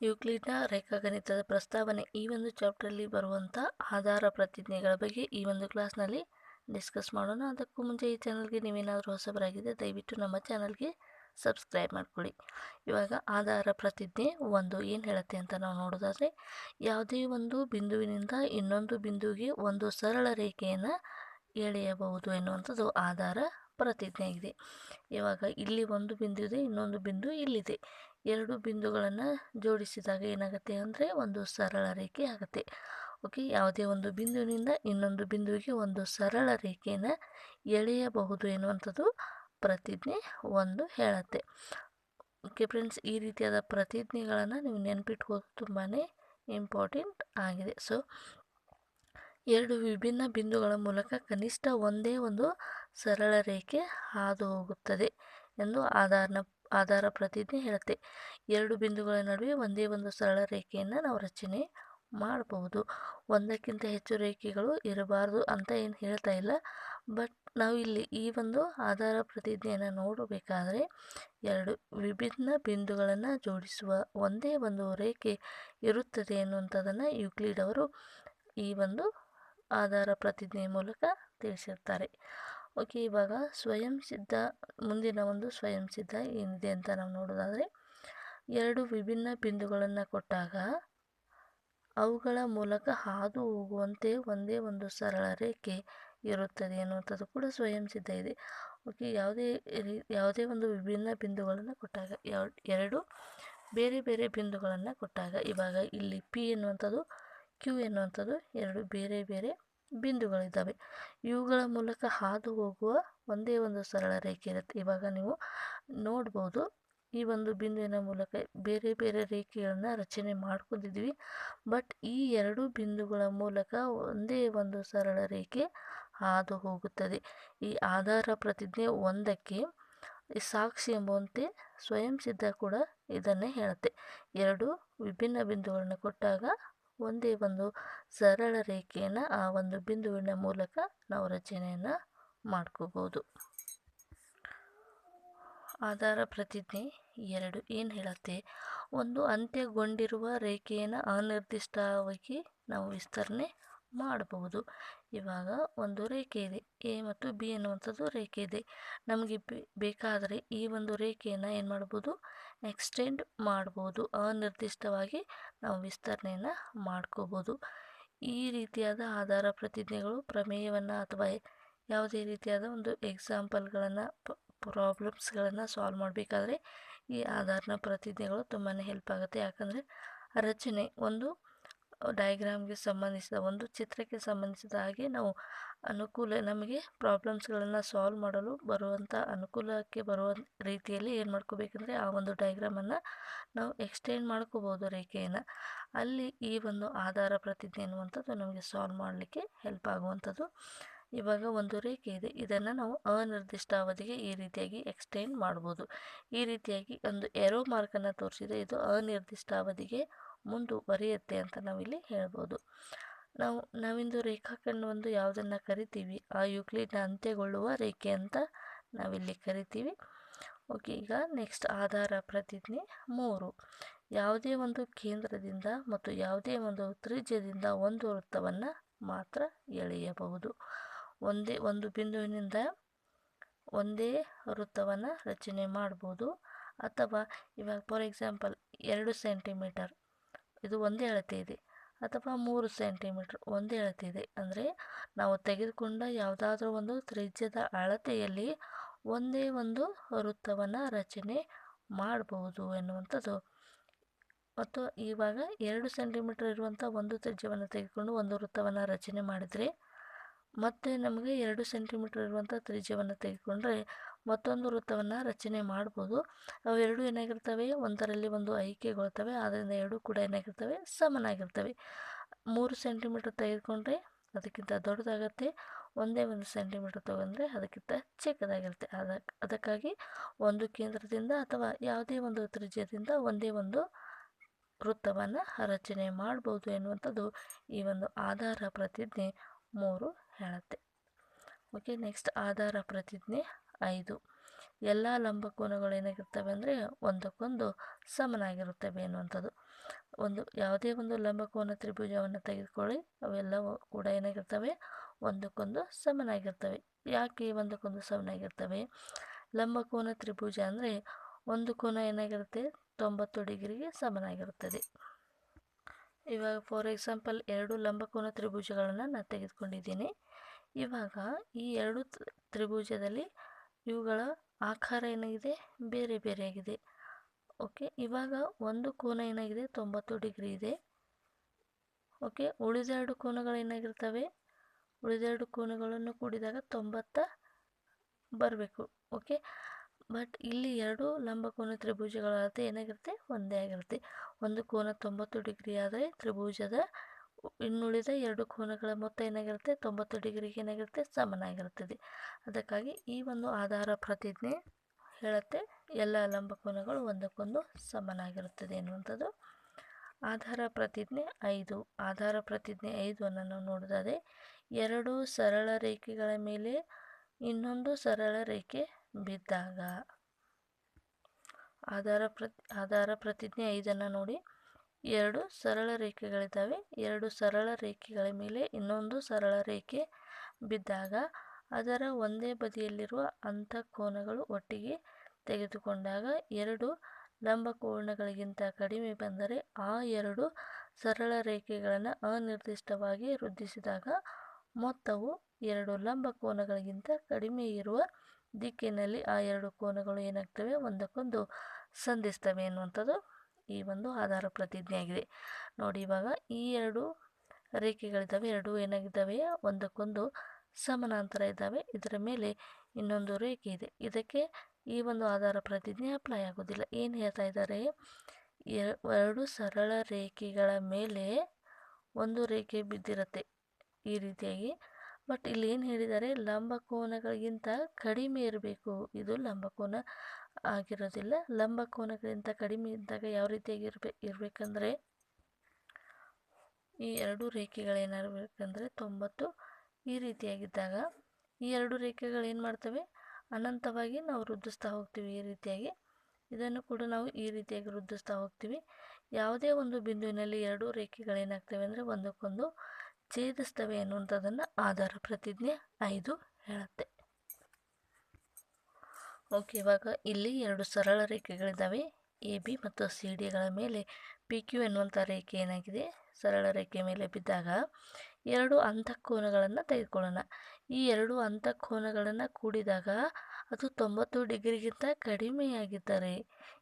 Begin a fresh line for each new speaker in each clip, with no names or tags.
ಯೂಕ್ಲಿಡ್ನ ರೇಖಾಗಣಿತದ ಪ್ರಸ್ತಾವನೆ ಈ ಒಂದು ಚಾಪ್ಟರಲ್ಲಿ ಬರುವಂಥ ಆಧಾರ ಪ್ರತಿಜ್ಞೆಗಳ ಬಗ್ಗೆ ಈ ಒಂದು ಕ್ಲಾಸ್ನಲ್ಲಿ ಡಿಸ್ಕಸ್ ಮಾಡೋಣ. ಅದಕ್ಕೂ ಮುಂಚೆ ಈ ಚಾನಲ್ಗೆ ನೀವೇನಾದರೂ ಹೊಸಬರಾಗಿದೆ ದಯವಿಟ್ಟು ನಮ್ಮ ಚಾನಲ್ಗೆ ಸಬ್ಸ್ಕ್ರೈಬ್ ಮಾಡಿಕೊಳ್ಳಿ. ಇವಾಗ ಆಧಾರ ಪ್ರತಿಜ್ಞೆ ಒಂದು ಏನು ಹೇಳುತ್ತೆ ಅಂತ ನಾವು ನೋಡೋದಾದರೆ, ಯಾವುದೇ ಒಂದು ಬಿಂದುವಿನಿಂದ ಇನ್ನೊಂದು ಬಿಂದುವಿಗೆ ಒಂದು ಸರಳ ರೇಖೆಯನ್ನು ಎಳೆಯಬಹುದು ಎನ್ನುವಂಥದ್ದು ಆಧಾರ ಪ್ರತಿಜ್ಞೆ ಇದೆ. ಇವಾಗ ಇಲ್ಲಿ ಒಂದು ಬಿಂದು ಇದೆ, ಇನ್ನೊಂದು ಬಿಂದು ಇಲ್ಲಿದೆ. ಎರಡು ಬಿಂದುಗಳನ್ನು ಜೋಡಿಸಿದಾಗ ಏನಾಗುತ್ತೆ ಅಂದರೆ ಒಂದು ಸರಳ ರೇಖೆ ಆಗುತ್ತೆ. ಓಕೆ, ಯಾವುದೇ ಒಂದು ಬಿಂದುವಿನಿಂದ ಇನ್ನೊಂದು ಬಿಂದುವಿಗೆ ಒಂದು ಸರಳ ರೇಖೆಯನ್ನು ಎಳೆಯಬಹುದು ಎನ್ನುವಂಥದ್ದು ಪ್ರತಿಜ್ಞೆ ಒಂದು ಹೇಳುತ್ತೆ. ಓಕೆ ಫ್ರೆಂಡ್ಸ್, ಈ ರೀತಿಯಾದ ಪ್ರತಿಜ್ಞೆಗಳನ್ನು ನೀವು ನೆನಪಿಟ್ಕೋದು ತುಂಬಾ ಇಂಪಾರ್ಟೆಂಟ್ ಆಗಿದೆ. ಸೊ ಎರಡು ವಿಭಿನ್ನ ಬಿಂದುಗಳ ಮೂಲಕ ಕನಿಷ್ಠ ಒಂದೇ ಒಂದು ಸರಳ ರೇಖೆ ಹಾದು ಹೋಗುತ್ತದೆ ಎಂದು ಆಧಾರನ, ಆಧಾರ ಪ್ರತಿಜ್ಞೆ ಹೇಳುತ್ತೆ. ಎರಡು ಬಿಂದುಗಳ ನಡುವೆ ಒಂದೇ ಒಂದು ಸರಳ ರೇಖೆಯನ್ನು ನಾವು ರಚನೆ ಮಾಡಬಹುದು. ಒಂದಕ್ಕಿಂತ ಹೆಚ್ಚು ರೇಖೆಗಳು ಇರಬಾರ್ದು ಅಂತ ಏನು ಹೇಳ್ತಾ ಇಲ್ಲ. ಬಟ್ ನಾವು ಇಲ್ಲಿ ಈ ಒಂದು ಆಧಾರ ಪ್ರತಿಜ್ಞೆಯನ್ನು ನೋಡಬೇಕಾದ್ರೆ ಎರಡು ವಿಭಿನ್ನ ಬಿಂದುಗಳನ್ನು ಜೋಡಿಸುವ ಒಂದೇ ಒಂದು ರೇಖೆ ಇರುತ್ತದೆ ಅನ್ನುವಂಥದ್ದನ್ನು ಯುಕ್ಲಿಡ್ ಅವರು ಈ ಒಂದು ಆಧಾರ ಪ್ರತಿಜ್ಞೆ ಮೂಲಕ ತಿಳಿಸಿರ್ತಾರೆ. ಓಕೆ, ಇವಾಗ ಸ್ವಯಂ ಸಿದ್ಧ, ಮುಂದಿನ ಒಂದು ಸ್ವಯಂ ಸಿದ್ಧ ಏನಿದೆ ಅಂತ ನಾವು ನೋಡೋದಾದರೆ, ಎರಡು ವಿಭಿನ್ನ ಬಿಂದುಗಳನ್ನು ಕೊಟ್ಟಾಗ ಅವುಗಳ ಮೂಲಕ ಹಾದು ಹೋಗುವಂತೆ ಒಂದೇ ಒಂದು ಸರಳ ರೇಖೆ ಇರುತ್ತದೆ ಅನ್ನುವಂಥದ್ದು ಕೂಡ ಸ್ವಯಂ ಸಿದ್ಧ ಇದೆ. ಓಕೆ, ಯಾವುದೇ ಯಾವುದೇ ಒಂದು ವಿಭಿನ್ನ ಬಿಂದುಗಳನ್ನು ಕೊಟ್ಟಾಗ, ಎರಡು ಬೇರೆ ಬೇರೆ ಬಿಂದುಗಳನ್ನು ಕೊಟ್ಟಾಗ ಇವಾಗ ಇಲ್ಲಿ ಪಿ ಎನ್ನುವಂಥದ್ದು ಕ್ಯೂ ಎನ್ನುವಂಥದ್ದು ಎರಡು ಬೇರೆ ಬೇರೆ ಬಿಂದುಗಳಿದ್ದಾವೆ. ಇವುಗಳ ಮೂಲಕ ಹಾದು ಹೋಗುವ ಒಂದೇ ಒಂದು ಸರಳ ರೇಖೆ ಇರುತ್ತೆ. ಇವಾಗ ನೀವು ನೋಡ್ಬೋದು, ಈ ಒಂದು ಬಿಂದುವಿನ ಮೂಲಕ ಬೇರೆ ಬೇರೆ ರೇಖೆಗಳನ್ನು ರಚನೆ ಮಾಡ್ಕೊಂಡಿದ್ವಿ ಬಟ್ ಈ ಎರಡು ಬಿಂದುಗಳ ಮೂಲಕ ಒಂದೇ ಒಂದು ಸರಳ ರೇಖೆ ಹಾದು ಹೋಗುತ್ತದೆ. ಈ ಆಧಾರ ಪ್ರತಿಜ್ಞೆ ಒಂದಕ್ಕೆ ಸಾಕ್ಷಿ ಎಂಬುವಂತೆ ಸ್ವಯಂ ಸಿದ್ಧ ಕೂಡ ಇದನ್ನೇ ಹೇಳುತ್ತೆ. ಎರಡು ವಿಭಿನ್ನ ಬಿಂದುಗಳನ್ನು ಕೊಟ್ಟಾಗ ಒಂದೇ ಒಂದು ಸರಳ ರೇಖೆಯನ್ನು ಆ ಒಂದು ಬಿಂದುವಿನ ಮೂಲಕ ನಾವು ರಚನೆಯನ್ನು ಮಾಡ್ಕೋಬೋದು. ಆಧಾರ ಪ್ರತಿಜ್ಞೆ ಎರಡು. ಏನು ಹೇಳುತ್ತೆ? ಒಂದು ಅಂತ್ಯಗೊಂಡಿರುವ ರೇಖೆಯನ್ನು ಅನಿರ್ದಿಷ್ಟವಾಗಿ ನಾವು ವಿಸ್ತರಣೆ ಮಾಡಬಹುದು. ಇವಾಗ ಒಂದು ರೇಖೆ ಇದೆ, ಎ ಮತ್ತು ಬಿ ಎನ್ನುವಂಥದ್ದು ರೇಖೆ ಇದೆ. ನಮಗೆ ಬೇಕಾದರೆ ಈ ಒಂದು ರೇಖೆಯನ್ನು ಏನು ಮಾಡ್ಬೋದು? ಎಕ್ಸ್ಟೆಂಡ್ ಮಾಡ್ಬೋದು. ಅನಿರ್ದಿಷ್ಟವಾಗಿ ನಾವು ವಿಸ್ತರಣೆಯನ್ನು ಮಾಡ್ಕೋಬೋದು. ಈ ರೀತಿಯಾದ ಆಧಾರ ಪ್ರತಿಜ್ಞೆಗಳು ಪ್ರಮೇಯವನ್ನು ಅಥವಾ ಯಾವುದೇ ರೀತಿಯಾದ ಒಂದು ಎಕ್ಸಾಂಪಲ್ಗಳನ್ನು ಪ್ರಾಬ್ಲಮ್ಸ್ಗಳನ್ನು ಸಾಲ್ವ್ ಮಾಡಬೇಕಾದ್ರೆ ಈ ಆಧಾರನ ಪ್ರತಿಜ್ಞೆಗಳು ತುಂಬಾ ಹೆಲ್ಪ್ ಆಗುತ್ತೆ. ಯಾಕಂದರೆ ರಚನೆ ಒಂದು ಡಯಾಗ್ರಾಮ್ಗೆ ಸಂಬಂಧಿಸಿದ ಒಂದು ಚಿತ್ರಕ್ಕೆ ಸಂಬಂಧಿಸಿದ ಹಾಗೆ ನಾವು ಅನುಕೂಲ, ನಮಗೆ ಪ್ರಾಬ್ಲಮ್ಸ್ಗಳನ್ನು ಸಾಲ್ವ್ ಮಾಡಲು ಬರುವಂಥ ಅನುಕೂಲಕ್ಕೆ ಬರುವ ರೀತಿಯಲ್ಲಿ ಏನು ಮಾಡ್ಕೋಬೇಕಂದ್ರೆ ಆ ಒಂದು ಡಯಾಗ್ರಾಮನ್ನು ನಾವು ಎಕ್ಸ್ಟೆಂಡ್ ಮಾಡ್ಕೋಬೋದು ರೇಖೆಯನ್ನು. ಅಲ್ಲಿ ಈ ಒಂದು ಆಧಾರ ಪ್ರತಿಜ್ಞೆ ಅನ್ನುವಂಥದ್ದು ನಮಗೆ ಸಾಲ್ವ್ ಮಾಡಲಿಕ್ಕೆ ಹೆಲ್ಪ್ ಆಗುವಂಥದ್ದು. ಇವಾಗ ಒಂದು ರೇಖೆ ಇದೆ. ಇದನ್ನು ನಾವು ಅನಿರ್ದಿಷ್ಟ ಅವಧಿಗೆ ಈ ರೀತಿಯಾಗಿ ಎಕ್ಸ್ಟೆಂಡ್ ಮಾಡ್ಬೋದು. ಈ ರೀತಿಯಾಗಿ ಒಂದು ಎರೋ ಮಾರ್ಕನ್ನು ತೋರಿಸಿದೆ ಇದು ಅನಿರ್ದಿಷ್ಟ ಅವಧಿಗೆ ಮುಂದುವರಿಯುತ್ತೆ ಅಂತ ನಾವಿಲ್ಲಿ ಹೇಳ್ಬೋದು. ನಾವು, ನಾವಿಂದು ಒಂದು ಯಾವುದನ್ನು ಕರಿತೀವಿ, ಆ ಯುಕ್ಲಿಡ್ನ ಅಂತ್ಯಗೊಳ್ಳುವ ರೇಖೆ ಅಂತ ನಾವಿಲ್ಲಿ ಕರಿತೀವಿ. ಓಕೆ, ಈಗ ನೆಕ್ಸ್ಟ್ ಆಧಾರ ಪ್ರತಿಜ್ಞೆ ಮೂರು. ಯಾವುದೇ ಒಂದು ಕೇಂದ್ರದಿಂದ ಮತ್ತು ಯಾವುದೇ ಒಂದು ತ್ರಿಜ್ಯದಿಂದ ಒಂದು ವೃತ್ತವನ್ನು ಮಾತ್ರ ಎಳೆಯಬಹುದು. ಒಂದೇ, ಒಂದು ಬಿಂದುವಿನಿಂದ ಒಂದೇ ವೃತ್ತವನ್ನು ರಚನೆ ಮಾಡ್ಬೋದು. ಅಥವಾ ಇವಾಗ ಫಾರ್ ಎಕ್ಸಾಂಪಲ್ ಎರಡು ಸೆಂಟಿಮೀಟರ್ ಇದು ಒಂದೇ ಅಳತೆ ಇದೆ. ಅಥವಾ ಮೂರು ಸೆಂಟಿಮೀಟ್ರ್ ಒಂದೇ ಅಳತೆ ಇದೆ. ಅಂದರೆ ನಾವು ತೆಗೆದುಕೊಂಡ ಯಾವುದಾದ್ರೂ ಒಂದು ತ್ರಿಜ್ಯದ ಅಳತೆಯಲ್ಲಿ ಒಂದೇ ಒಂದು ವೃತ್ತವನ್ನು ರಚನೆ ಮಾಡಬಹುದು ಎನ್ನುವಂಥದ್ದು. ಮತ್ತು ಇವಾಗ ಎರಡು ಸೆಂಟಿಮೀಟರ್ ಇರುವಂಥ ಒಂದು ತ್ರಿಜ್ಯವನ್ನು ತೆಗೆದುಕೊಂಡು ಒಂದು ವೃತ್ತವನ್ನು ರಚನೆ ಮಾಡಿದರೆ ಮತ್ತು ನಮಗೆ ಎರಡು ಸೆಂಟಿಮೀಟರ್ ಇರುವಂಥ ತ್ರಿಜ್ಯವನ್ನು ತೆಗೆದುಕೊಂಡ್ರೆ ಮತ್ತೊಂದು ವೃತ್ತವನ್ನು ರಚನೆ ಮಾಡ್ಬೋದು. ಅವೆರಡು ಏನಾಗಿರ್ತವೆ? ಒಂದರಲ್ಲಿ ಒಂದು ಐಕ್ಯಗೊಳ್ತವೆ ಆದ್ದರಿಂದ ಎರಡೂ ಕೂಡ ಏನಾಗಿರ್ತವೆ? ಸಮನಾಗಿರ್ತವೆ. ಮೂರು ಸೆಂಟಿಮೀಟರ್ ತೆಗೆದುಕೊಂಡ್ರೆ ಅದಕ್ಕಿಂತ ದೊಡ್ಡದಾಗತ್ತೆ. ಒಂದೇ ಒಂದು ಸೆಂಟಿಮೀಟರ್ ತಗೊಂಡ್ರೆ ಅದಕ್ಕಿಂತ ಚಿಕ್ಕದಾಗಿರುತ್ತೆ. ಅದಕ್ಕೆ ಅದಕ್ಕಾಗಿ ಒಂದು ಕೇಂದ್ರದಿಂದ ಅಥವಾ ಯಾವುದೇ ಒಂದು ತ್ರಿಜ್ಯದಿಂದ ಒಂದೇ ಒಂದು ವೃತ್ತವನ್ನು ರಚನೆ ಮಾಡ್ಬೋದು ಎನ್ನುವಂಥದ್ದು ಈ ಒಂದು ಆಧಾರ ಪ್ರತಿಜ್ಞೆ ಮೂರು ಹೇಳುತ್ತೆ. ಓಕೆ, ನೆಕ್ಸ್ಟ್ ಆಧಾರ ಪ್ರತಿಜ್ಞೆ. ಐದು. ಎಲ್ಲ ಲಂಬಕೋನಗಳು ಏನಾಗಿರ್ತವೆ ಅಂದರೆ ಒಂದಕ್ಕೊಂದು ಸಮನಾಗಿರುತ್ತವೆ ಅನ್ನುವಂಥದ್ದು ಒಂದು, ಯಾವುದೇ ಒಂದು ಲಂಬಕೋನ ತ್ರಿಭುಜವನ್ನು ತೆಗೆದುಕೊಳ್ಳಿ, ಅವೆಲ್ಲವೂ ಕೂಡ ಏನಾಗಿರ್ತವೆ? ಒಂದಕ್ಕೊಂದು ಸಮನಾಗಿರ್ತವೆ. ಯಾಕೆ ಒಂದಕ್ಕೊಂದು ಸಮನಾಗಿರ್ತವೆ? ಲಂಬಕೋನ ತ್ರಿಭುಜ ಅಂದರೆ ಒಂದು ಕೋನ ಏನಾಗಿರುತ್ತೆ? ತೊಂಬತ್ತು ಡಿಗ್ರಿಗೆ ಸಮನಾಗಿರುತ್ತದೆ. ಇವಾಗ ಫಾರ್ ಎಕ್ಸಾಂಪಲ್ ಎರಡು ಲಂಬಕೋನ ತ್ರಿಭುಜಗಳನ್ನು ನಾನು ತೆಗೆದುಕೊಂಡಿದ್ದೀನಿ. ಇವಾಗ ಈ ಎರಡು ತ್ರಿಭುಜದಲ್ಲಿ ಇವುಗಳ ಆಕಾರ ಏನಾಗಿದೆ? ಬೇರೆ ಬೇರೆಯಾಗಿದೆ ಓಕೆ ಇವಾಗ ಒಂದು ಕೋನ ಏನಾಗಿದೆ? ತೊಂಬತ್ತು ಡಿಗ್ರಿ ಇದೆ. ಓಕೆ ಉಳಿದೆರಡು ಕೋನಗಳು ಏನಾಗಿರ್ತವೆ? ಉಳಿದೆರಡು ಕೋನಗಳನ್ನು ಕೂಡಿದಾಗ ತೊಂಬತ್ತ ಬರಬೇಕು. ಓಕೆ ಬಟ್ ಇಲ್ಲಿ ಎರಡು ಲಂಬಕೋನ ತ್ರಿಭುಜಗಳ ಅಳತೆ ಏನಾಗಿರುತ್ತೆ? ಒಂದೇ ಆಗಿರುತ್ತೆ. ಒಂದು ಕೋನ ತೊಂಬತ್ತು ಡಿಗ್ರಿ ಆದರೆ ತ್ರಿಭುಜದ ಇನ್ನುಳಿದ ಎರಡು ಕೋನಗಳ ಮೊತ್ತ ಏನಾಗಿರುತ್ತೆ? ತೊಂಬತ್ತು ಡಿಗ್ರಿಗೆ ಏನಾಗಿರುತ್ತೆ? ಸಮನಾಗಿರುತ್ತದೆ. ಅದಕ್ಕಾಗಿ ಈ ಒಂದು ಆಧಾರ ಪ್ರತಿಜ್ಞೆ ಹೇಳುತ್ತೆ. ಎಲ್ಲ ಲಂಬ ಕೋನಗಳು ಒಂದಕ್ಕೊಂದು ಸಮನಾಗಿರುತ್ತದೆ ಎನ್ನುವಂಥದ್ದು. ಆಧಾರ ಪ್ರತಿಜ್ಞೆ ಐದು. ಆಧಾರ ಪ್ರತಿಜ್ಞೆ ಐದನ್ನು ನಾವು ನೋಡೋದಾದರೆ, ಎರಡು ಸರಳ ರೇಖೆಗಳ ಮೇಲೆ ಇನ್ನೊಂದು ಸರಳ ರೇಖೆ ಬಿದ್ದಾಗ, ಆಧಾರ ಪ್ರತಿ, ಆಧಾರ ಪ್ರತಿಜ್ಞೆ ಐದನ್ನು ನೋಡಿ. ಎರಡು ಸರಳ ರೇಖೆಗಳಿದ್ದಾವೆ. ಎರಡು ಸರಳ ರೇಖೆಗಳ ಮೇಲೆ ಇನ್ನೊಂದು ಸರಳ ರೇಖೆ ಬಿದ್ದಾಗ ಅದರ ಒಂದೇ ಬದಿಯಲ್ಲಿರುವ ಅಂತ ಕೋನಗಳು ಒಟ್ಟಿಗೆ ತೆಗೆದುಕೊಂಡಾಗ ಎರಡು ಲಂಬ ಕೋನಗಳಿಗಿಂತ ಕಡಿಮೆ ಬಂದರೆ ಆ ಎರಡು ಸರಳ ರೇಖೆಗಳನ್ನು ಅನಿರ್ದಿಷ್ಟವಾಗಿ ವೃದ್ಧಿಸಿದಾಗ ಮೊತ್ತವು ಎರಡು ಲಂಬ ಕೋನಗಳಿಗಿಂತ ಕಡಿಮೆ ಇರುವ ದಿಕ್ಕಿನಲ್ಲಿ ಆ ಎರಡು ಕೋನಗಳು ಏನಾಗ್ತವೆ? ಒಂದಕ್ಕೊಂದು ಸಂಧಿಸ್ತವೆ ಎನ್ನುವಂಥದ್ದು. ಈ ಒಂದು ಆಧಾರ ಪ್ರತಿಜ್ಞೆ ಆಗಿದೆ ನೋಡಿ, ಇವಾಗ ಈ ಎರಡು ರೇಖೆಗಳಿದ್ದಾವೆ, ಎರಡು ಏನಾಗಿದ್ದಾವೆ ಒಂದಕ್ಕೊಂದು ಸಮಾನಾಂತರ ಇದ್ದಾವೆ. ಇದರ ಮೇಲೆ ಇನ್ನೊಂದು ರೇಖೆ ಇದೆ. ಇದಕ್ಕೆ ಈ ಒಂದು ಆಧಾರ ಪ್ರತಿಜ್ಞೆ ಅಪ್ಲೈ ಆಗೋದಿಲ್ಲ. ಏನು ಹೇಳ್ತಾ ಇದ್ದಾರೆ? ಎರಡು ಸರಳ ರೇಖೆಗಳ ಮೇಲೆ ಒಂದು ರೇಖೆ ಬಿದ್ದಿರುತ್ತೆ ಈ ರೀತಿಯಾಗಿ. ಬಟ್ ಇಲ್ಲಿ ಏನು ಹೇಳಿದ್ದಾರೆ? ಲಂಬಕೋನಗಳಿಗಿಂತ ಕಡಿಮೆ ಇರಬೇಕು. ಇದು ಲಂಬಕೋನ ಆಗಿರೋದಿಲ್ಲ. ಲಂಬ ಕೋನಗಳಿಗಿಂತ ಕಡಿಮೆ ಇದ್ದಾಗ ಯಾವ ರೀತಿಯಾಗಿ ಇರ್ಬೇ, ಇರಬೇಕಂದ್ರೆ ಈ ಎರಡು ರೇಖೆಗಳೇನಾಗಬೇಕಂದ್ರೆ ತೊಂಬತ್ತು ಈ ರೀತಿಯಾಗಿದ್ದಾಗ ಈ ಎರಡು ರೇಖೆಗಳು ಏನು ಮಾಡ್ತವೆ? ಅನಂತವಾಗಿ ನಾವು ವೃದ್ಧಿಸ್ತಾ ಹೋಗ್ತೀವಿ ಈ ರೀತಿಯಾಗಿ. ಇದನ್ನು ಕೂಡ ನಾವು ಈ ರೀತಿಯಾಗಿ ವೃದ್ಧಿಸ್ತಾ ಹೋಗ್ತೀವಿ. ಯಾವುದೇ ಒಂದು ಬಿಂದುವಿನಲ್ಲಿ ಎರಡು ರೇಖೆಗಳೇನಾಗ್ತವೆ ಅಂದರೆ ಒಂದಕ್ಕೊಂದು ಛೇದಿಸ್ತವೆ ಅನ್ನುವಂಥದ್ದನ್ನು ಆಧಾರ ಪ್ರತಿಜ್ಞೆ ಐದು ಹೇಳುತ್ತೆ. ಓಕೆ, ಇವಾಗ ಇಲ್ಲಿ ಎರಡು ಸರಳ ರೇಖೆಗಳಿದ್ದಾವೆ. ಎ, ಬಿ ಮತ್ತು ಸಿ ಡಿಗಳ ಮೇಲೆ ಪಿ, ಕ್ಯೂ ಎನ್ನುವಂಥ ರೇಖೆ ಏನಾಗಿದೆ? ಸರಳ ರೇಖೆ ಮೇಲೆ ಬಿದ್ದಾಗ ಎರಡು ಅಂತಃಕೋನಗಳನ್ನು ತೆಗೆದುಕೊಳ್ಳೋಣ. ಈ ಎರಡು ಅಂತಃಕೋನಗಳನ್ನು ಕೂಡಿದಾಗ ಅದು ತೊಂಬತ್ತು ಡಿಗ್ರಿಗಿಂತ ಕಡಿಮೆಯಾಗಿದ್ದರೆ,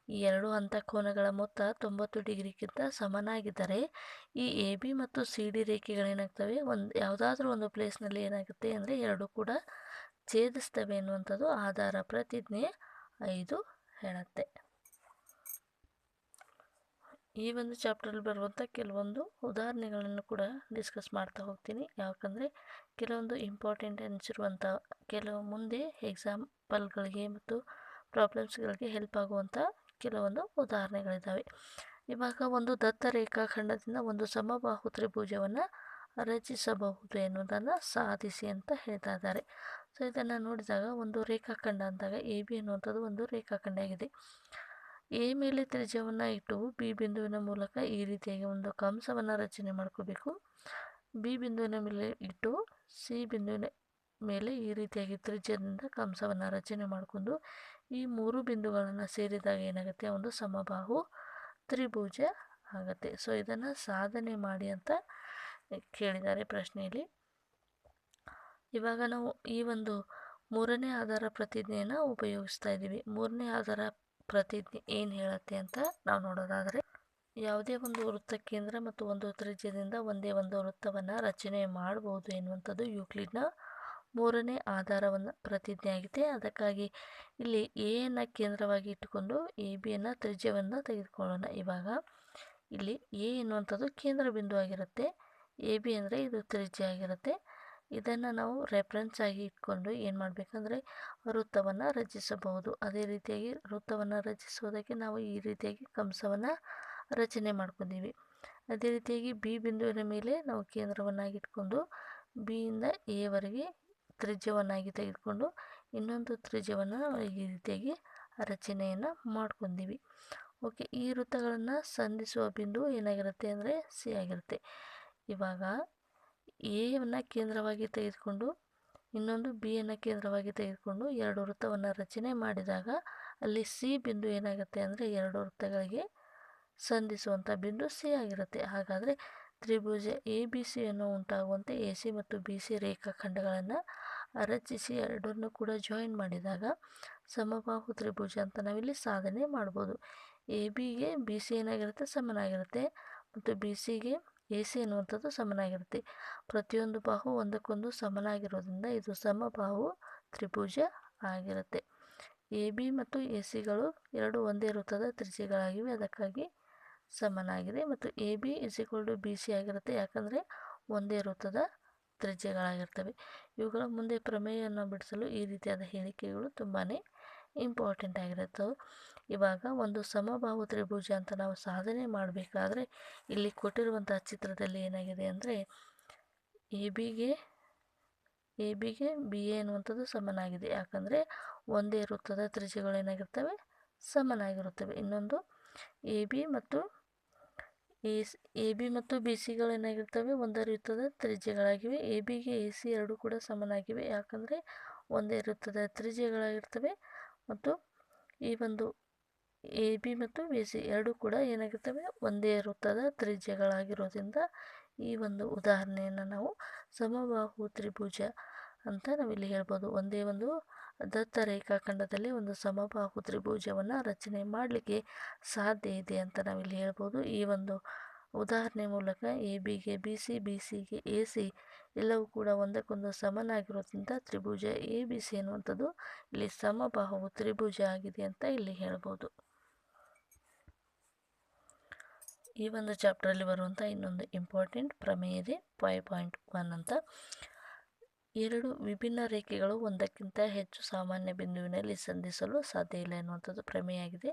ಈ ಎರಡು ಅಂತಃಕೋನಗಳ ಮೊತ್ತ ತೊಂಬತ್ತು ಡಿಗ್ರಿಗಿಂತ ಸಮನಾಗಿದ್ದರೆ, ಈ ಎ, ಬಿ ಮತ್ತು ಸಿ, ಡಿ ರೇಖೆಗಳೇನಾಗ್ತವೆ? ಒಂದು, ಯಾವುದಾದ್ರೂ ಒಂದು ಪ್ಲೇಸ್ನಲ್ಲಿ ಏನಾಗುತ್ತೆ ಅಂದರೆ ಎರಡು ಕೂಡ ಛೇದಿಸ್ತವೆ ಎನ್ನುವಂಥದ್ದು ಆಧಾರ ಪ್ರತಿಜ್ಞೆ ಐದು ಹೇಳುತ್ತೆ. ಈ ಒಂದು ಚಾಪ್ಟ್ರಲ್ಲಿ ಬರುವಂಥ ಕೆಲವೊಂದು ಉದಾಹರಣೆಗಳನ್ನು ಕೂಡ ಡಿಸ್ಕಸ್ ಮಾಡ್ತಾ ಹೋಗ್ತೀನಿ. ಯಾಕಂದರೆ ಕೆಲವೊಂದು ಇಂಪಾರ್ಟೆಂಟ್ ಅನಿಸಿರುವಂಥ ಕೆಲವು ಮುಂದೆ ಎಕ್ಸಾಂಪಲ್ಗಳಿಗೆ ಮತ್ತು ಪ್ರಾಬ್ಲಮ್ಸ್ಗಳಿಗೆ ಹೆಲ್ಪ್ ಆಗುವಂಥ ಕೆಲವೊಂದು ಉದಾಹರಣೆಗಳಿದ್ದಾವೆ. ಇವಾಗ ಒಂದು ದತ್ತ ರೇಖಾಖಂಡದಿಂದ ಒಂದು ಸಮಬಾಹು ತ್ರಿಭುಜವನ್ನು ರಚಿಸಬಹುದು ಎನ್ನುವುದನ್ನು ಸಾಧಿಸಿ ಅಂತ ಹೇಳ್ತಾ ಇದ್ದಾರೆ. ಸೊ, ಇದನ್ನು ನೋಡಿದಾಗ ಒಂದು ರೇಖಾಖಂಡ ಅಂದಾಗ ಎ ಬಿ ಅನ್ನುವಂಥದ್ದು ಒಂದು ರೇಖಾಖಂಡ ಆಗಿದೆ. ಎ ಮೇಲೆ ತ್ರಿಜ್ಯವನ್ನು ಇಟ್ಟು ಬಿ ಬಿಂದುವಿನ ಮೂಲಕ ಈ ರೀತಿಯಾಗಿ ಒಂದು ಕಂಸವನ್ನು ರಚನೆ ಮಾಡ್ಕೋಬೇಕು. ಬಿ ಬಿಂದುವಿನ ಮೇಲೆ ಇಟ್ಟು ಸಿ ಬಿಂದುವಿನ ಮೇಲೆ ಈ ರೀತಿಯಾಗಿ ತ್ರಿಜ್ಯದಿಂದ ಕಂಸವನ್ನು ರಚನೆ ಮಾಡಿಕೊಂಡು ಈ ಮೂರು ಬಿಂದುಗಳನ್ನು ಸೇರಿದಾಗ ಏನಾಗುತ್ತೆ? ಒಂದು ಸಮಬಾಹು, ತ್ರಿಭುಜ ಆಗುತ್ತೆ. ಸೊ, ಇದನ್ನು ಸಾಧನೆ ಮಾಡಿ ಅಂತ ಕೇಳಿದ್ದಾರೆ ಪ್ರಶ್ನೆಯಲ್ಲಿ. ಇವಾಗ ನಾವು ಈ ಒಂದು ಮೂರನೇ ಆಧಾರ ಪ್ರತಿಜ್ಞೆಯನ್ನು ಉಪಯೋಗಿಸ್ತಾ ಇದ್ದೀವಿ. ಮೂರನೇ ಆಧಾರ ಪ್ರತಿಜ್ಞೆ ಏನು ಹೇಳುತ್ತೆ ಅಂತ ನಾವು ನೋಡೋದಾದರೆ, ಯಾವುದೇ ಒಂದು ವೃತ್ತ ಕೇಂದ್ರ ಮತ್ತು ಒಂದು ತ್ರಿಜ್ಯದಿಂದ ಒಂದೇ ಒಂದು ವೃತ್ತವನ್ನು ರಚನೆ ಮಾಡಬಹುದು ಎನ್ನುವಂಥದ್ದು ಯೂಕ್ಲಿಡ್ನ ಮೂರನೇ ಆಧಾರವನ್ನು ಪ್ರತಿಜ್ಞೆ ಆಗಿದೆ. ಅದಕ್ಕಾಗಿ ಇಲ್ಲಿ ಎಯನ್ನು ಕೇಂದ್ರವಾಗಿ ಇಟ್ಟುಕೊಂಡು ಎ ಬಿಯನ್ನು ತ್ರಿಜ್ಯವನ್ನು ತೆಗೆದುಕೊಳ್ಳೋಣ. ಇವಾಗ ಇಲ್ಲಿ ಎ ಎನ್ನುವಂಥದ್ದು ಕೇಂದ್ರ ಬಿಂದು ಆಗಿರುತ್ತೆ ಎ, ಬಿ ಅಂದರೆ ಇದು ತ್ರಿಜ್ಯ ಆಗಿರುತ್ತೆ. ಇದನ್ನು ನಾವು ರೆಫರೆನ್ಸ್ ಆಗಿ ಇಟ್ಕೊಂಡು ಏನು ಮಾಡಬೇಕಂದ್ರೆ ವೃತ್ತವನ್ನು ರಚಿಸಬಹುದು. ಅದೇ ರೀತಿಯಾಗಿ ವೃತ್ತವನ್ನು ರಚಿಸುವುದಕ್ಕೆ ನಾವು ಈ ರೀತಿಯಾಗಿ ಕಂಸವನ್ನು ರಚನೆ ಮಾಡ್ಕೊಂಡಿವಿ. ಅದೇ ರೀತಿಯಾಗಿ ಬಿ ಬಿಂದುವಿನ ಮೇಲೆ ನಾವು ಕೇಂದ್ರವನ್ನಾಗಿ ಇಟ್ಕೊಂಡು ಬಿಯಿಂದ ಎವರೆಗೆ ತ್ರಿಜ್ಯವನ್ನಾಗಿ ತೆಗೆದುಕೊಂಡು ಇನ್ನೊಂದು ತ್ರಿಜ್ಯವನ್ನು ಈ ರೀತಿಯಾಗಿ ರಚನೆಯನ್ನು ಮಾಡ್ಕೊಂಡೀವಿ. ಓಕೆ ಈ ವೃತ್ತಗಳನ್ನು ಸಂಧಿಸುವ ಬಿಂದು ಏನಾಗಿರುತ್ತೆ ಅಂದರೆ ಸಿ ಆಗಿರುತ್ತೆ. ಇವಾಗ ಎವನ್ನು ಕೇಂದ್ರವಾಗಿ ತೆಗೆದುಕೊಂಡು, ಇನ್ನೊಂದು ಬಿಯನ್ನು ಕೇಂದ್ರವಾಗಿ ತೆಗೆದುಕೊಂಡು ಎರಡು ವೃತ್ತವನ್ನು ರಚನೆ ಮಾಡಿದಾಗ ಅಲ್ಲಿ ಸಿ ಬಿಂದು ಏನಾಗುತ್ತೆ ಅಂದರೆ ಎರಡು ವೃತ್ತಗಳಿಗೆ ಸಂಧಿಸುವಂಥ ಬಿಂದು ಸಿ ಆಗಿರುತ್ತೆ. ಹಾಗಾದರೆ ತ್ರಿಭುಜ ಎ ಬಿ ಸಿಯನ್ನು ಉಂಟಾಗುವಂತೆ ಎ ಸಿ ಮತ್ತು ಬಿ ಸಿ ರೇಖಾಖಂಡಗಳನ್ನು ರಚಿಸಿ ಎರಡನ್ನು ಕೂಡ ಜಾಯಿನ್ ಮಾಡಿದಾಗ ಸಮಬಾಹು ತ್ರಿಭುಜ ಅಂತ ನಾವಿಲ್ಲಿ ಸಾಧನೆ ಮಾಡ್ಬೋದು. ಎ ಬಿಗೆ ಬಿ ಸಿ ಏನಾಗಿರುತ್ತೆ? ಸಮನಾಗಿರುತ್ತೆ. ಮತ್ತು ಬಿ ಸಿಗೆ ಎ ಸಿ ಎನ್ನುವಂಥದ್ದು ಸಮನಾಗಿರುತ್ತೆ. ಪ್ರತಿಯೊಂದು ಬಾಹು ಒಂದಕ್ಕೊಂದು ಸಮನಾಗಿರೋದ್ರಿಂದ ಇದು ಸಮಬಾಹು ತ್ರಿಭುಜ ಆಗಿರುತ್ತೆ. ಎ, ಬಿ ಮತ್ತು ಎ ಸಿಗಳು ಎರಡು ಒಂದೇ ವೃತ್ತದ ತ್ರಿಜ್ಯಗಳಾಗಿವೆ. ಅದಕ್ಕಾಗಿ ಸಮನಾಗಿದೆ. ಮತ್ತು A, B is equal to B C ಆಗಿರುತ್ತೆ. ಯಾಕಂದರೆ ಒಂದೇ ವೃತ್ತದ ತ್ರಿಜ್ಯಗಳಾಗಿರ್ತವೆ. ಇವುಗಳ ಮುಂದೆ ಪ್ರಮೇಯವನ್ನು ಬಿಡಿಸಲು ಈ ರೀತಿಯಾದ ಹೇಳಿಕೆಗಳು ತುಂಬಾ ಇಂಪಾರ್ಟೆಂಟ್ ಆಗಿರುತ್ತವೆ. ಇವಾಗ ಒಂದು ಸಮಬಾಹು ತ್ರಿಭುಜ ಅಂತ ನಾವು ಸಾಧನೆ ಮಾಡಬೇಕಾದ್ರೆ ಇಲ್ಲಿ ಕೊಟ್ಟಿರುವಂತಹ ಚಿತ್ರದಲ್ಲಿ ಏನಾಗಿದೆ ಅಂದರೆ ಎ ಬಿಗೆ ಎ ಬಿಗೆ ಬಿ ಎ ಅನ್ನುವಂಥದ್ದು ಸಮನಾಗಿದೆ. ಯಾಕಂದರೆ ಒಂದೇ ವೃತ್ತದ ತ್ರಿಜ್ಯಗಳು ಏನಾಗಿರ್ತವೆ? ಸಮನಾಗಿರುತ್ತವೆ. ಇನ್ನೊಂದು ಎ ಬಿ ಮತ್ತು ಎ ಬಿ ಮತ್ತು ಬಿ ಸಿಗಳು ಏನಾಗಿರ್ತವೆ? ಒಂದೇ ವೃತ್ತದ ತ್ರಿಜ್ಯಗಳಾಗಿವೆ. ಎ ಬಿಗೆ ಎ ಸಿ ಎರಡು ಕೂಡ ಸಮನಾಗಿವೆ. ಯಾಕಂದರೆ ಒಂದೇ ವೃತ್ತದ ತ್ರಿಜ್ಯಗಳಾಗಿರ್ತವೆ. ಮತ್ತು ಈ ಒಂದು ಎ ಬಿ ಮತ್ತು ಬಿ ಸಿ ಎರಡೂ ಕೂಡ ಏನಾಗಿರ್ತವೆ ಒಂದೇ ವೃತ್ತದ ತ್ರಿಜ್ಯಗಳಾಗಿರೋದ್ರಿಂದ ಈ ಒಂದು ಉದಾಹರಣೆಯನ್ನು ನಾವು ಸಮಬಾಹು ತ್ರಿಭುಜ ಅಂತ ನಾವಿಲ್ಲಿ ಹೇಳ್ಬೋದು. ಒಂದೇ ಒಂದು ದತ್ತ ರೇಖಾಖಂಡದಲ್ಲಿ ಒಂದು ಸಮಬಾಹು ತ್ರಿಭುಜವನ್ನು ರಚನೆ ಮಾಡಲಿಕ್ಕೆ ಸಾಧ್ಯ ಇದೆ ಅಂತ ನಾವಿಲ್ಲಿ ಹೇಳ್ಬೋದು. ಈ ಒಂದು ಉದಾಹರಣೆ ಮೂಲಕ ಎ ಬಿಗೆ ಬಿ ಸಿ ಬಿ ಸಿಗೆ ಎ ಸಿ ಎಲ್ಲವೂ ಕೂಡ ಒಂದಕ್ಕೊಂದು ಸಮನಾಗಿರೋದ್ರಿಂದ ತ್ರಿಭುಜ ಎ ಬಿ ಸಿ ಅನ್ನುವಂಥದ್ದು ಇಲ್ಲಿ ಸಮಬಾಹು ತ್ರಿಭುಜ ಆಗಿದೆ ಅಂತ ಇಲ್ಲಿ ಹೇಳ್ಬೋದು. ಈ ಒಂದು ಚಾಪ್ಟರಲ್ಲಿ ಬರುವಂಥ ಇನ್ನೊಂದು ಇಂಪಾರ್ಟೆಂಟ್ ಪ್ರಮೇಯ ಇದೆ ಫೈವ್ ಪಾಯಿಂಟ್ ಒನ್ ಅಂತ. ಎರಡು ವಿಭಿನ್ನ ರೇಖೆಗಳು ಒಂದಕ್ಕಿಂತ ಹೆಚ್ಚು ಸಾಮಾನ್ಯ ಬಿಂದುವಿನಲ್ಲಿ ಸಂಧಿಸಲು ಸಾಧ್ಯ ಇಲ್ಲ ಎನ್ನುವಂಥದ್ದು ಪ್ರಮೇಯ ಆಗಿದೆ.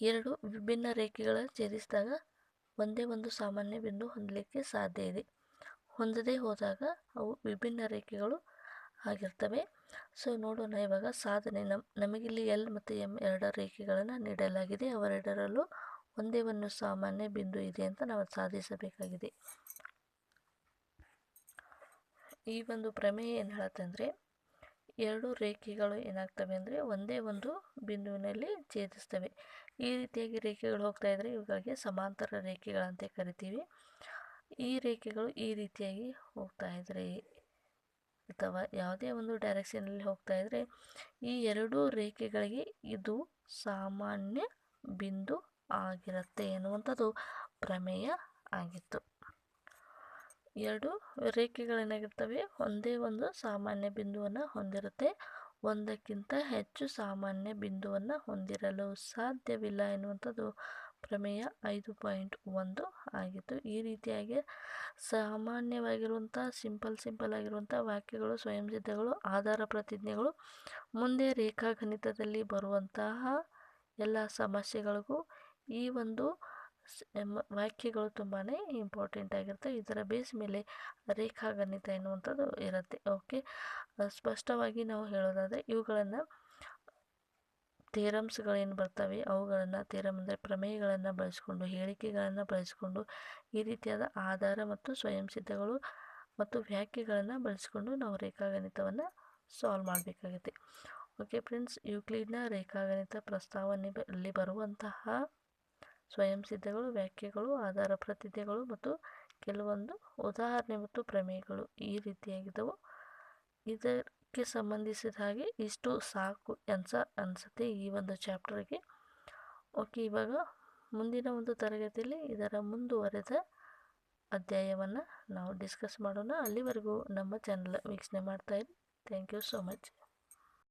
ಎರಡು ವಿಭಿನ್ನ ರೇಖೆಗಳ ಛೇದಿಸಿದಾಗ ಒಂದೇ ಒಂದು ಸಾಮಾನ್ಯ ಬಿಂದು ಹೊಂದಲಿಕ್ಕೆ ಸಾಧ್ಯ ಇದೆ. ಹೊಂದದೇ ಹೋದಾಗ ಅವು ವಿಭಿನ್ನ ರೇಖೆಗಳು ಆಗಿರ್ತವೆ. ಸೊ ನೋಡೋಣ ಇವಾಗ ಸಾಧನೆ ನಮ್, ನಮಗಿಲ್ಲಿ ಎಲ್ ಮತ್ತು ಎಂ ಎರಡರ ರೇಖೆಗಳನ್ನು ನೀಡಲಾಗಿದೆ. ಅವೆರಡರಲ್ಲೂ ಒಂದೇ ಒಂದು ಸಾಮಾನ್ಯ ಬಿಂದು ಇದೆ ಅಂತ ನಾವು ಸಾಧಿಸಬೇಕಾಗಿದೆ. ಈ ಒಂದು ಪ್ರಮೇಯ ಏನು ಹೇಳುತ್ತೆ ಅಂದರೆ, ಎರಡು ರೇಖೆಗಳು ಏನಾಗ್ತವೆ ಅಂದರೆ ಒಂದೇ ಒಂದು ಬಿಂದುವಿನಲ್ಲಿ ಛೇದಿಸ್ತವೆ. ಈ ರೀತಿಯಾಗಿ ರೇಖೆಗಳು ಹೋಗ್ತಾ ಇದ್ದರೆ ಇವುಗಳಿಗೆ ಸಮಾಂತರ ರೇಖೆಗಳಂತೆ ಕರಿತೀವಿ. ಈ ರೇಖೆಗಳು ಈ ರೀತಿಯಾಗಿ ಹೋಗ್ತಾ ಇದ್ದರೆ ಅಥವಾ ಯಾವುದೇ ಒಂದು ಡೈರೆಕ್ಷನಲ್ಲಿ ಹೋಗ್ತಾ ಇದ್ದರೆ ಈ ಎರಡೂ ರೇಖೆಗಳಿಗೆ ಇದು ಸಾಮಾನ್ಯ ಬಿಂದು ಆಗಿರುತ್ತೆ ಎನ್ನುವಂಥದ್ದು ಪ್ರಮೇಯ ಆಗಿತ್ತು. ಎರಡು ರೇಖೆಗಳೇನಾಗಿರ್ತವೆ? ಒಂದೇ ಒಂದು ಸಾಮಾನ್ಯ ಬಿಂದುವನ್ನು ಹೊಂದಿರುತ್ತೆ. ಒಂದಕ್ಕಿಂತ ಹೆಚ್ಚು ಸಾಮಾನ್ಯ ಬಿಂದುವನ್ನು ಹೊಂದಿರಲು ಸಾಧ್ಯವಿಲ್ಲ ಎನ್ನುವಂಥದ್ದು ಪ್ರಮೇಯ ಐದು ಪಾಯಿಂಟ್ ಒಂದು ಆಗಿತ್ತು. ಈ ರೀತಿಯಾಗಿ ಸಾಮಾನ್ಯವಾಗಿರುವಂಥ, ಸಿಂಪಲ್ ಸಿಂಪಲ್ ಆಗಿರುವಂಥ ವಾಕ್ಯಗಳು, ಸ್ವಯಂ ಸಿದ್ಧಗಳು, ಆಧಾರ ಪ್ರತಿಜ್ಞೆಗಳು, ಮುಂದೆ ರೇಖಾಗಣಿತದಲ್ಲಿ ಬರುವಂತಹ ಎಲ್ಲ ಸಮಸ್ಯೆಗಳಿಗೂ ಈ ಒಂದು ವಾಕ್ಯಗಳು ತುಂಬಾ ಇಂಪಾರ್ಟೆಂಟ್ ಆಗಿರುತ್ತೆ. ಇದರ ಬೇಸ್ ಮೇಲೆ ರೇಖಾಗಣಿತ ಎನ್ನುವಂಥದ್ದು ಇರುತ್ತೆ. ಓಕೆ ಸ್ಪಷ್ಟವಾಗಿ ನಾವು ಹೇಳೋದಾದರೆ ಇವುಗಳನ್ನು ಥೇರಮ್ಸ್ಗಳೇನು ಬರ್ತವೆ? ಅವುಗಳನ್ನು ಥೇರಮ್ ಅಂದರೆ ಪ್ರಮೇಯಗಳನ್ನು ಬಳಸಿಕೊಂಡು, ಹೇಳಿಕೆಗಳನ್ನು ಬಳಸಿಕೊಂಡು, ಈ ರೀತಿಯಾದ ಆಧಾರ ಮತ್ತು ಸ್ವಯಂ ಸಿದ್ಧಗಳು ಮತ್ತು ವ್ಯಾಖ್ಯೆಗಳನ್ನು ಬಳಸಿಕೊಂಡು ನಾವು ರೇಖಾಗಣಿತವನ್ನು ಸಾಲ್ವ್ ಮಾಡಬೇಕಾಗುತ್ತೆ. ಓಕೆ ಫ್ರೆಂಡ್ಸ್ ಯುಕ್ಲಿಡ್ನ ರೇಖಾಗಣಿತ ಪ್ರಸ್ತಾವನೆ ಅಲ್ಲಿ ಬರುವಂತಹ ಸ್ವಯಂ ಸಿದ್ಧಗಳು, ವ್ಯಾಖ್ಯೆಗಳು, ಆಧಾರ ಪ್ರತಿಜ್ಞೆಗಳು ಮತ್ತು ಕೆಲವೊಂದು ಉದಾಹರಣೆ ಮತ್ತು ಪ್ರಮೇಯಗಳು ಈ ರೀತಿಯಾಗಿದ್ದವು. ಇದಕ್ಕೆ ಸಂಬಂಧಿಸಿದ ಹಾಗೆ ಇಷ್ಟು ಸಾಕು ಅನ್ಸ ಅನಿಸುತ್ತೆ ಈ ಒಂದು ಚಾಪ್ಟರ್ಗೆ ಓಕೆ, ಇವಾಗ ಮುಂದಿನ ಒಂದು ತರಗತಿಯಲ್ಲಿ ಇದರ ಮುಂದುವರೆದ ಅಧ್ಯಾಯವನ್ನು ನಾವು ಡಿಸ್ಕಸ್ ಮಾಡೋಣ. ಅಲ್ಲಿವರೆಗೂ ನಮ್ಮ ಚಾನಲ್ ವೀಕ್ಷಣೆ ಮಾಡ್ತಾಯಿರಿ ಥ್ಯಾಂಕ್ ಯು ಸೋ ಮಚ್